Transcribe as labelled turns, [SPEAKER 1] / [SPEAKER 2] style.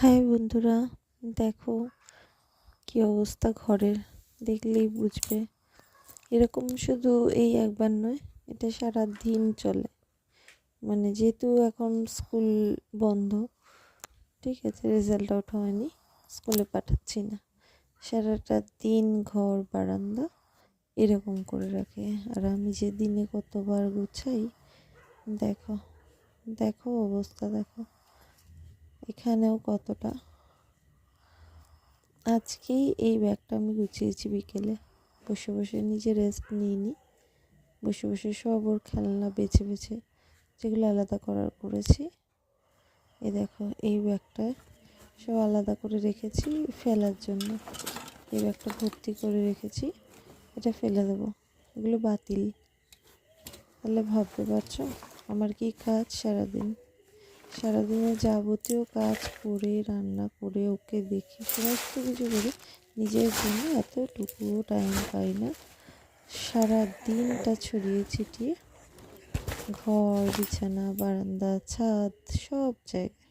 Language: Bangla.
[SPEAKER 1] হাই বন্ধুরা, দেখো কি অবস্থা ঘরের, দেখলেই বুঝবে। এরকম শুধু এই একবার নয়, এটা সারা দিন চলে। মানে যেহেতু এখন স্কুল বন্ধ, ঠিক আছে রেজাল্ট আউট হয়নি, স্কুলে পাঠাচ্ছি না। সারাটা দিন ঘর, বারান্দা এরকম করে রাখে। আর আমি যে দিনে কতবার গুছাই, দেখো দেখো অবস্থা, দেখো। এখানেও কতটা? আজকেই এই ব্যাগটা আমি গুছিয়েছি বিকেলে। বসে বসে নিজে রেস্ট নিইনি বসে বসে সব ওর খেলনা বেছে বেছে যেগুলো আলাদা করার করেছি। এ দেখো, এই ব্যাগটা সব আলাদা করে রেখেছি ফেলার জন্য। এই ব্যাগটা ভর্তি করে রেখেছি। এটা ফেলে দেবো। এগুলো বাতিল। তাহলে ভাবতে পারছ? আমার কি কাজ সারাদিন? সারাদিনের যাবতীয় কাজ করে, রান্না করে, ওকে দেখি সমস্ত কিছু করে নিজের জন্য এতটুকুও টাইম পাই না। সারা দিনটা ছড়িয়ে ছিটিয়ে, ঘর, বিছানা, বারান্দা, ছাদ, সব জায়গায়।